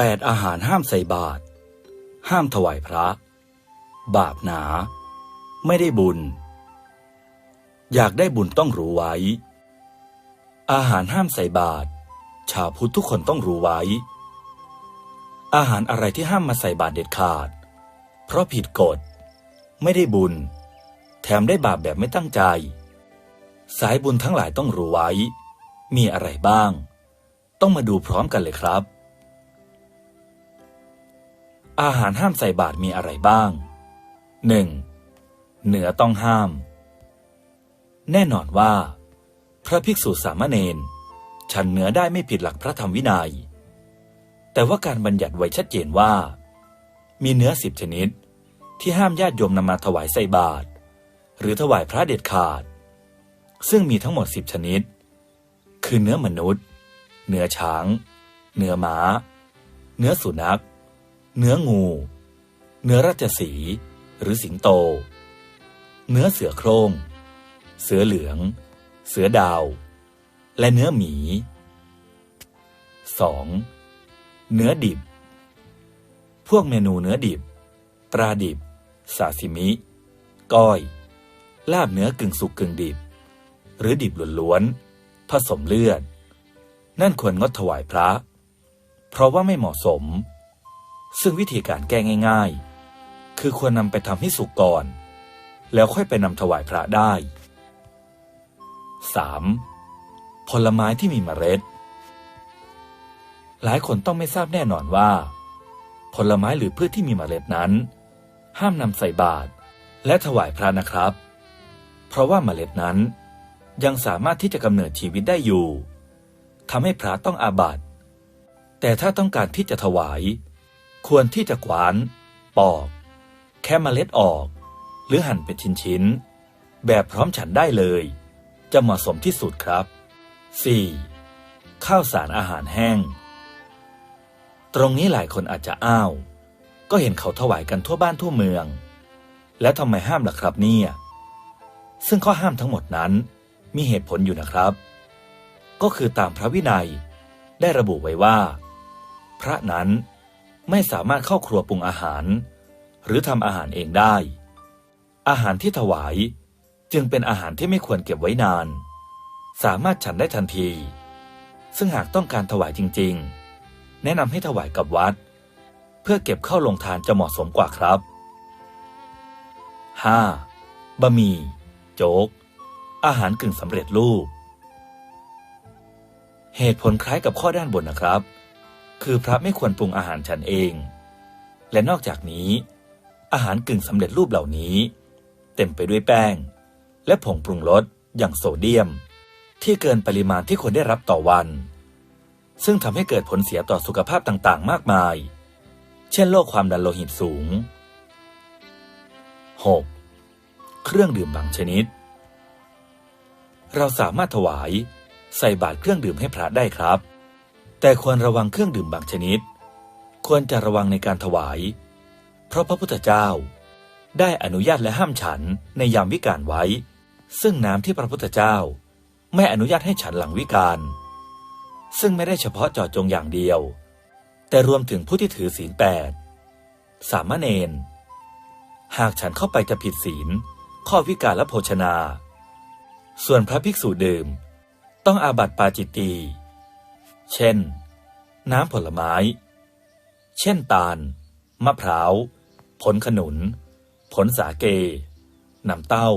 8. อาหารห้ามใส่บาตรห้ามถวายพระ บาปหนา ไม่ได้บุญ อยากได้บุญต้องรู้ไว้ อาหารห้ามใส่บาตรชาวพุทธทุกคนต้องรู้ไว้ อาหารอะไรที่ห้ามมาใส่บาตรเด็ดขาด เพราะผิดกฎ ไม่ได้บุญ แถมได้บาปแบบไม่ตั้งใจ สายบุญทั้งหลายต้องรู้ไว้ มีอะไรบ้าง ต้องมาดูพร้อมกันเลยครับ อาหารห้ามใส่บาตรมีอะไรบ้าง 1. เนื้อต้องห้าม แน่นอนว่า พระภิกษุสามเณรฉันเนื้อได้ไม่ผิดหลักพระธรรมวินัย แต่ว่าการบัญญัติไว้ชัดเจนว่า มีเนื้อสิบชนิด ที่ห้ามญาติโยมนำมาถวายใส่บาตรหรือถวายพระเด็ดขาด ซึ่งมีทั้งหมดสิบชนิด คือเนื้อมนุษย์ เนื้อช้าง เนื้อม้าเนื้อสุนัข เนื้องู เนื้อราชสี หรือสิงโต เนื้อเสือโครง่ง เสือเหลือง เสือดาว และเนื้อหมี 2. เนื้อดิบ พวกเมนูเนื้อดิบ ปลาดิบ ซาซิมิ ก้อย ลาบเนื้อกึ่งสุกกึ่งดิบ หรือดิบล้วนๆ ผสมเลือด นั่นควรงดถวายพระ เพราะว่าไม่เหมาะสม ซึ่งวิธีการแก้ง่าย ๆ คือควรนำไปทำให้สุกก่อน แล้วค่อยไปนำถวายพระได้ 3. ผลไม้ที่มีเมล็ด หลายคนต้องไม่ทราบแน่นอนว่า ผลไม้หรือพืชที่มีเมล็ดนั้น ห้ามนำใส่บาตรและถวายพระนะครับ เพราะว่าเมล็ดนั้นยังสามารถที่จะกำเนิดชีวิตได้อยู่ทำให้พระต้องอาบัติแต่ถ้าต้องการที่จะถวาย ควรที่จะขวาน ปอก แค่มเมล็ดออก หรือหั่นเป็นชิ้นๆ แบบพร้อมฉันได้เลย จะเหมาะสมที่สุดครับ 4. ข้าวสารอาหารแห้ง ตรงนี้หลายคนอาจจะอ้าว ก็เห็นเขาถวายกันทั่วบ้านทั่วเมือง แล้วทำไมห้ามล่ะครับเนี่ยซึ่งข้อห้ามทั้งหมดนั้นมีเหตุผลอยู่นะครับ ก็คือตามพระวินัยได้ระบุไว้ว่า พระนั้น ไม่สามารถเข้าครัวปรุงอาหาร หรือทำอาหารเองได้ อาหารที่ถวายจึงเป็นอาหารที่ไม่ควรเก็บไว้นาน สามารถฉันได้ทันที ซึ่งหากต้องการถวายจริง ๆ แนะนำให้ถวายกับวัด เพื่อเก็บเข้าลงทานจะเหมาะสมกว่าครับ 5. บะหมี่โจ๊ก อาหารกึ่งสำเร็จรูป เหตุผลคล้ายกับข้อด้านบนนะครับ คือพระไม่ควรปรุงอาหารฉันเอง และนอกจากนี้ อาหารกึ่งสำเร็จรูปเหล่านี้ เต็มไปด้วยแป้ง และผงปรุงรสอย่างโซเดียม ที่เกินปริมาณที่ควรได้รับต่อวัน ซึ่งทำให้เกิดผลเสียต่อสุขภาพต่างๆ มากมาย เช่นโรคความดันโลหิตสูง 6. เครื่องดื่มบางชนิด เราสามารถถวายใส่บาตรเครื่องดื่มให้พระได้ครับ แต่ควรระวังเครื่องดื่มบางชนิด ควรจะระวังในการถวาย เพราะพระพุทธเจ้า ได้อนุญาตและห้ามฉันในยามวิกาลไว้ ซึ่งน้ำที่พระพุทธเจ้า ไม่อนุญาตให้ฉันหลังวิกาลซึ่งไม่ได้เฉพาะเจาะจงอย่างเดียว แต่รวมถึงผู้ที่ถือศีลแปดสามเณรหากฉันเข้าไปจะผิดศีล ข้อวิกาลและโภชนา ส่วนพระภิกษุดื่ม ต้องอาบัติปาจิตตี เช่น น้ำผลไม้ เช่นตาล มะพร้าว ผลขนุน ผลสาเก น้ำเต้า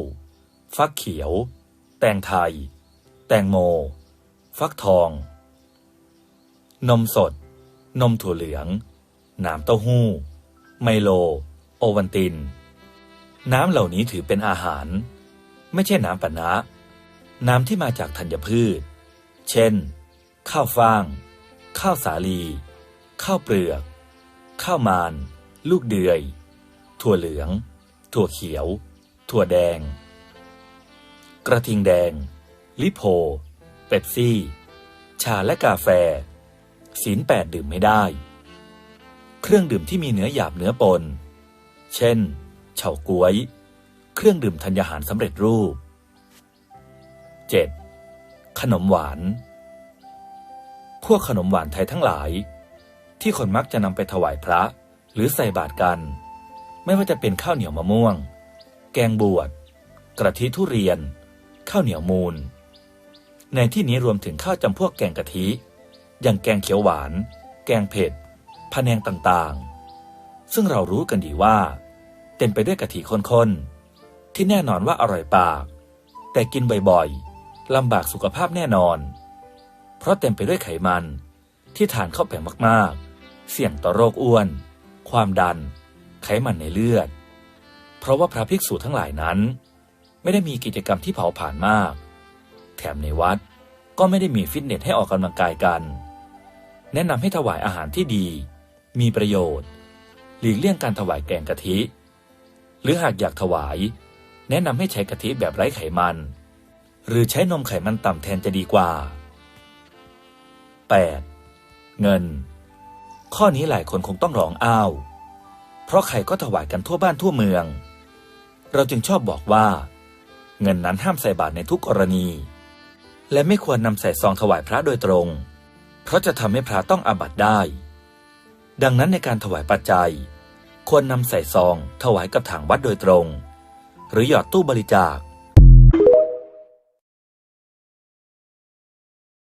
ฟักเขียว แตงไทย แตงโม ฟักทอง นมสด นมถั่วเหลือง น้ำเต้าหู้ ไมโล โอวันติน น้ำเหล่านี้ถือเป็นอาหาร ไม่ใช่น้ำปะนะน้ำที่มาจากธัญพืช เช่น ข้าวฟ่าง ข้าวสาลี ข้าวเปลือก ข้าวมาน ลูกเดือย ถั่วเหลือง ถั่วเขียว ถั่วแดง กระทิงแดง ลิโพ เป๊ปซี่ ชาและกาแฟ ศีลแปดดื่มไม่ได้ เครื่องดื่มที่มีเนื้อหยาบเนื้อปน เช่น เฉาก๊วย เครื่องดื่มธัญญาหารสำเร็จรูป 7. ขนมหวาน พวกขนมหวานไทยทั้งหลาย ที่คนมักจะนำไปถวายพระ หรือใส่บาตรกัน ไม่ว่าจะเป็นข้าวเหนียวมะม่วง แกงบวชกระทิทุเรียน ข้าวเหนียวมูล ในที่นี้รวมถึงข้าวจำพวกแกงกะทิ อย่างแกงเขียวหวาน แกงเผ็ดพะแนงต่างๆ ซึ่งเรารู้กันดีว่า เต็มไปด้วยกะทิข้นๆ ที่แน่นอนว่าอร่อยปาก แต่กินบ่อยๆลำบากสุขภาพแน่นอน เพราะเต็มไปด้วยไขมัน ที่ทานเข้าไปมากๆ เสี่ยงต่อโรคอ้วน ความดัน ไขมันในเลือด เพราะว่าพระภิกษุทั้งหลายนั้น ไม่ได้มีกิจกรรมที่เผาผลาญมาก แถมในวัดก็ไม่ได้มีฟิตเนสให้ออกกำลังกายกัน แนะนำให้ถวายอาหารที่ดี มีประโยชน์ หลีกเลี่ยงการถวายแกงกะทิ หรือหากอยากถวาย แนะนำให้ใช้กะทิแบบไร้ไขมัน หรือใช้นมไขมันต่ำแทนจะดีกว่า 8. เงิน ข้อนี้หลายคนคงต้องร้องอ้าว เพราะใครก็ถวายกันทั่วบ้านทั่วเมือง เราจึงชอบบอกว่า เงินนั้นห้ามใส่บาตรในทุกกรณี และไม่ควรนำใส่ซองถวายพระโดยตรง เพราะจะทำให้พระต้องอาบัติได้ ดังนั้นในการถวายปัจจัย ควรนำใส่ซองถวายกับถังวัดโดยตรง หรือหยอดตู้บริจาค